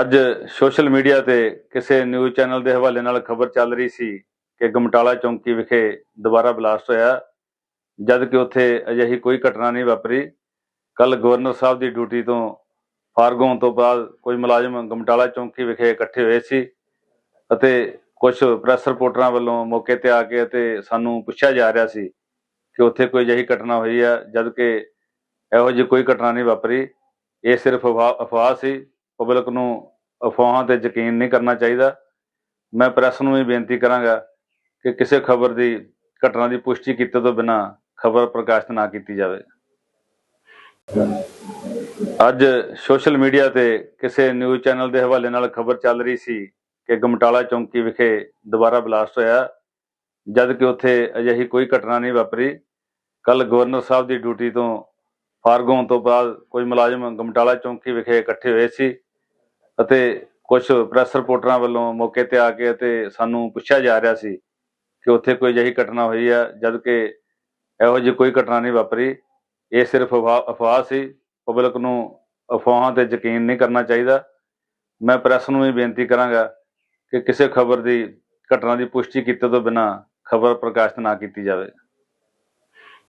ਅੱਜ social media ਤੇ ਕਿਸੇ ਨਿਊਜ਼ ਚੈਨਲ ਦੇ ਹਵਾਲੇ ਨਾਲ ਖਬਰ ਚੱਲ ਰਹੀ ਸੀ ਕਿ ਗਮਟਾਲਾ ਚੌਂਕੀ ਵਿਖੇ ਦੁਬਾਰਾ ਬਲਾਸਟ ਹੋਇਆ। ਜਦ ਕਿ ਉੱਥੇ ਅਜਿਹੀ ਕੋਈ ਘਟਨਾ ਨਹੀਂ ਵਾਪਰੀ। ਕੱਲ ਗਵਰਨਰ ਸਾਹਿਬ ਦੀ ਡਿਊਟੀ ਤੋਂ ਫਾਰਗ ਹੋਣ ਤੋਂ ਬਾਅਦ ਕੋਈ ਮੁਲਾਜ਼ਮ ਗਮਟਾਲਾ ਚੌਂਕੀ ਵਿਖੇ ਇਕੱਠੇ ਹੋਏ ਸੀ ਅਤੇ ਕੁਝ ਪ੍ਰੈਸ ਰਿਪੋਰਟਰਾਂ ਵੱਲੋਂ ਮੌਕੇ ਤੇ ਆ ਕੇ ਅਤੇ ਸਾਨੂੰ ਪੁੱਛਿਆ ਜਾ ਰਿਹਾ ਸੀ ਕਿ ਉੱਥੇ ਕੋਈ ਅਜਿਹੀ ਘਟਨਾ ਹੋਈ ਹੈ, ਜਦ ਕਿ ਇਹੋ ਜਿਹੀ ਕੋਈ ਘਟਨਾ ਨਹੀਂ ਵਾਪਰੀ। ਇਹ ਸਿਰਫ ਅਫਵਾ- ਅਫਵਾਹ ਸੀ। ਪਬਲਿਕ ਨੂੰ ਅਫਵਾਹਾਂ ਤੇ ਯਕੀਨ ਨਹੀਂ ਕਰਨਾ ਚਾਹੀਦਾ। ਮੈਂ ਪ੍ਰੈਸ ਨੂੰ ਵੀ ਬੇਨਤੀ ਕਰਾਂਗਾ ਕਿ ਕਿਸੇ ਖਬਰ ਦੀ, ਘਟਨਾ ਦੀ ਪੁਸ਼ਟੀ ਕੀਤੇ ਤੋਂ ਬਿਨਾਂ ਖਬਰ ਪ੍ਰਕਾਸ਼ਿਤ ਨਾ ਕੀਤੀ ਜਾਵੇ। ਅੱਜ ਸੋਸ਼ਲ ਮੀਡੀਆ ਤੇ ਕਿਸੇ ਨਿਊਜ਼ ਚੈਨਲ ਦੇ ਹਵਾਲੇ ਨਾਲ ਖਬਰ ਚੱਲ ਰਹੀ ਸੀ ਕਿ ਗਮਟਾਲਾ ਚੌਂਕੀ ਵਿਖੇ ਦੁਬਾਰਾ ਬਲਾਸਟ ਹੋਇਆ। ਜਦ ਕਿ ਉੱਥੇ ਅਜਿਹੀ ਕੋਈ ਘਟਨਾ ਨਹੀਂ ਵਾਪਰੀ। ਕੱਲ ਗਵਰਨਰ ਸਾਹਿਬ ਦੀ ਡਿਊਟੀ ਤੋਂ ਫਾਰਗ ਹੋਣ ਤੋਂ ਬਾਅਦ ਕੋਈ ਮੁਲਾਜ਼ਮ ਗਮਟਾਲਾ ਚੌਂਕੀ ਵਿਖੇ ਇਕੱਠੇ ਹੋਏ ਸੀ ਅਤੇ ਕੁਝ ਪ੍ਰੈਸ ਰਿਪੋਰਟਰਾਂ ਵੱਲੋਂ ਮੌਕੇ ਤੇ ਆ ਕੇ ਅਤੇ ਸਾਨੂੰ ਪੁੱਛਿਆ ਜਾ ਰਿਹਾ ਸੀ ਕਿ ਉੱਥੇ ਕੋਈ ਅਜਿਹੀ ਘਟਨਾ ਹੋਈ ਹੈ ਜਦ ਕਿ ਇਹੋ ਜਿਹੀ ਕੋਈ ਘਟਨਾ ਨਹੀਂ ਵਾਪਰੀ। ਇਹ ਸਿਰਫ ਅਫਵਾ- ਅਫਵਾਹ ਸੀ। ਪਬਲਿਕ ਨੂੰ ਅਫਵਾਹਾਂ ਤੇ ਯਕੀਨ ਨਹੀਂ ਕਰਨਾ ਚਾਹੀਦਾ। ਮੈਂ ਪ੍ਰੈਸ ਨੂੰ ਵੀ ਬੇਨਤੀ ਕਰਾਂਗਾ ਕਿ ਕਿਸੇ ਖਬਰ ਦੀ, ਘਟਨਾ ਦੀ ਪੁਸ਼ਟੀ ਕੀਤੇ ਤੋਂ ਬਿਨਾਂ ਖਬਰ ਪ੍ਰਕਾਸ਼ਿਤ ਨਾ ਕੀਤੀ ਜਾਵੇ।